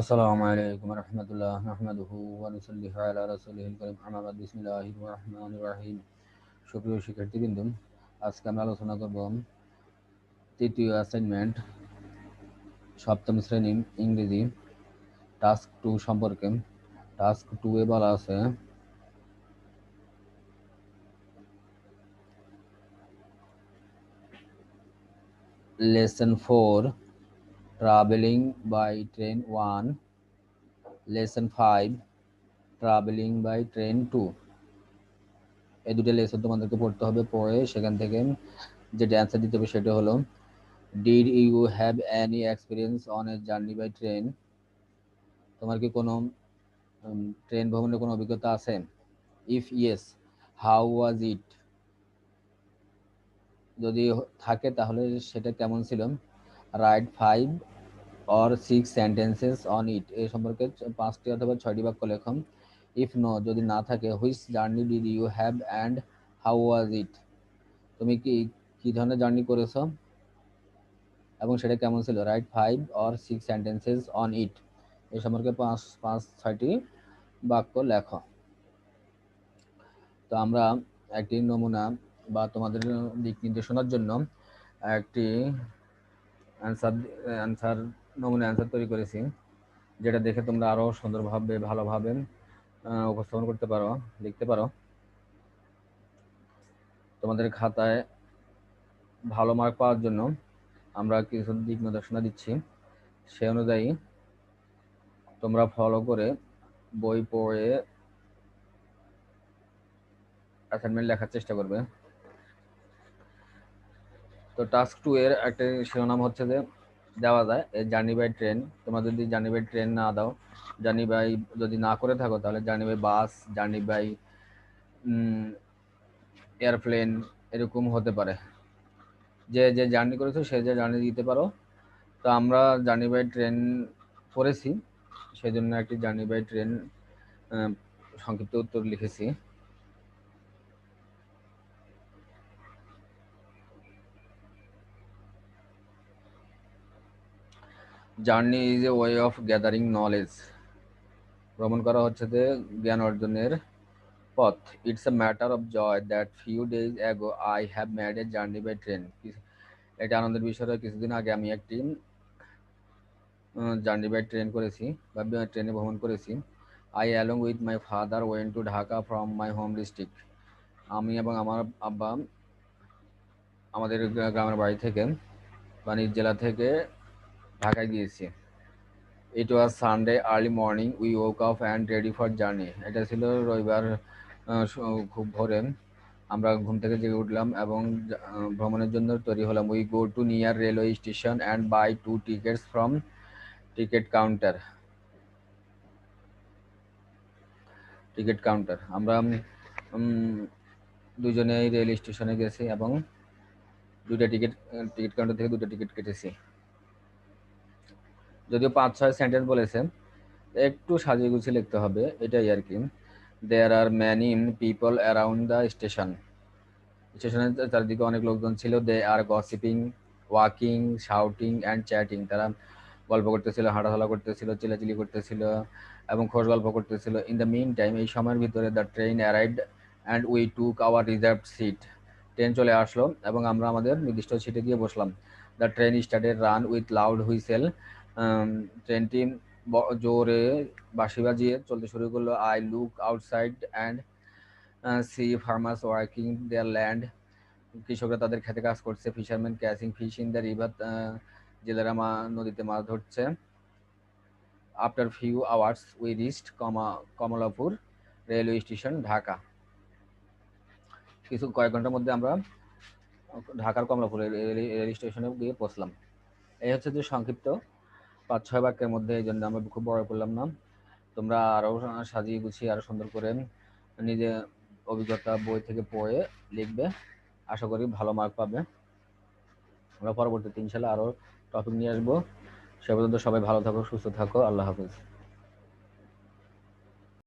আসসালামু আলাইকুম রহমতুল্লাহ নাহমাদুহু ওয়া নুসাল্লিহু আলা রাসূলিহিল কারীম। আম্মা বাদ বিসমিল্লাহির রহমানির রহিম। সুপ্রিয় শিক্ষার্থীবৃন্দ, আজকে আমরা আলোচনা করব তৃতীয় অ্যাসাইনমেন্ট সপ্তম শ্রেণি ইংরেজি টাস্ক টু সম্পর্কে। টাস্ক টু এ বলা আছে lesson four travelling by train one lesson five travelling by train two এই দুটো লেসন তোমাদেরকে পড়তে হবে, পড়ে সেখান থেকে যেটা অ্যান্সার দিতে হবে সেটা হলো did you have any experience on a journey by train তোমার কি কোনো ট্রেন ভ্রমণের কোনো অভিজ্ঞতা আছে? If yes how was it যদি থাকে তাহলে সেটা কেমন ছিল? Write five or six sentences on it. এ সম্পর্কে পাঁচটি অথবা ছয়টি বাক্য লেখন। ইফ নো, যদি না থাকে, which journey did you have and how was it? তুমি কি কি ধরনের জার্নি করেছ? এবং সেটা কেমন ছিল? Write five or six sentences on it. এ সম্পর্কে পাঁচ পাঁচ, ছয়টি বাক্য লেখ। তো আমরা একটি নমুনা বা তোমাদের দিক নির্দেশনার জন্য একটি অ্যান্সার অ্যান্সার নমুনা অ্যান্সার তৈরি করেছি, যেটা দেখে তোমরা আরও সুন্দরভাবে, ভালোভাবে উপস্থাপন করতে পারো, লিখতে পারো। তোমাদের খাতায় ভালো মার্ক পাওয়ার জন্য আমরা কিছু দিক নির্দেশনা দিচ্ছি। সে অনুযায়ী তোমরা ফলো করে বই পড়ে অ্যাসাইনমেন্ট লেখার চেষ্টা করবে। তো টাস্ক টু এর একটা শিরোনাম হচ্ছে যে, দেওয়া যায় জার্নি বাই ট্রেন তোমরা যদি জার্নি বাই ট্রেন না দাও জার্নি বাই যদি না করে থাকো, তাহলে journey by bus journey by aeroplane এরকম হতে পারে। যে যে জার্নি করেছ, সে যে জার্নি দিতে পারো। তো আমরা জার্নি বাই ট্রেন পড়েছি সেই জন্য একটি জার্নি বাই ট্রেন সংক্ষিপ্ত উত্তর লিখেছি। Journey is a way of gathering knowledge. ভ্রমণ করা হচ্ছে যে জ্ঞান অর্জনের পথ। It's a matter of joy that few days ago I have made a journey by train. এটা আনন্দের বিষয় কিছুদিন আগে আমি একটি জার্নি বাই ট্রেন করেছি বা ট্রেনে ভ্রমণ করেছি। I along with my father went to Dhaka from my home district. আমি এবং আমার আব্বা, আমাদের গ্রামের বাড়ি থেকে বা নিজ জেলা থেকে ঢাকায় গিয়েছি। It was Sunday early morning we woke off and ready for journey এটা ছিল রবিবার খুব ভোরে। আমরা ঘুম থেকে জেগে উঠলাম এবং ভ্রমণের জন্য তৈরি হলাম। We go to near railway station and buy two tickets from ticket counter ticket counter আমরা দুজনেই রেল স্টেশনে গেছি এবং দুইটা টিকিট টিকিট কাউন্টার থেকে দুটো টিকিট কেটেছি। যদিও পাঁচ, ছয় সেন্টেন্স বলেছে একটু সাজিয়ে গুছিয়ে লিখতে হবে, এটাই আর কি। There are many people around the station স্টেশনের চারিদিকে অনেক লোকজন ছিল they are gossiping walking shouting and chatting তারা গল্প করতেছিল, হাঁটাচলা করতেছিল চিলাচিলি করতেছিল এবং খোঁজ গল্প করতেছিল। ইন দ্য মিন টাইম এই সময়ের ভিতরে the train arrived and we took our reserve seat train চলে আসলো এবং আমরা আমাদের নির্দিষ্ট সিটে গিয়ে বসলাম। The train started run with loud whistle ট্রেনটি জোরে বাঁশি বাজিয়ে চলতে শুরু করল। I look outside and see farmers working their land কৃষকরা তাদের খেতে কাজ করছে। Fisherman catching fish in the river জেলেরা মা, নদীতে মাছ ধরছে। After few hours we reached comma, Kamalapur railway station Dhaka. কিছু কয়েক ঘণ্টার মধ্যে আমরা ঢাকার কমলাপুর রেল স্টেশনে গিয়ে পৌঁছলাম। এই হচ্ছে যে সংক্ষিপ্ত পাঁচ ছয় বাক্যের মধ্যে এই জন্য আমরা খুব বড় করলাম না। তোমরা আরও সাজিয়ে গুছিয়ে আরও সুন্দর করে নিজে অভিজ্ঞতা বই থেকে পড়ে লিখবে। আশা করি ভালো মার্ক পাবে। আমরা পরবর্তী তিন সালে আরও টপিক নিয়ে আসব। সে পর্যন্ত সবাই ভালো থাকো, সুস্থ থাকো। আল্লাহ হাফিজ।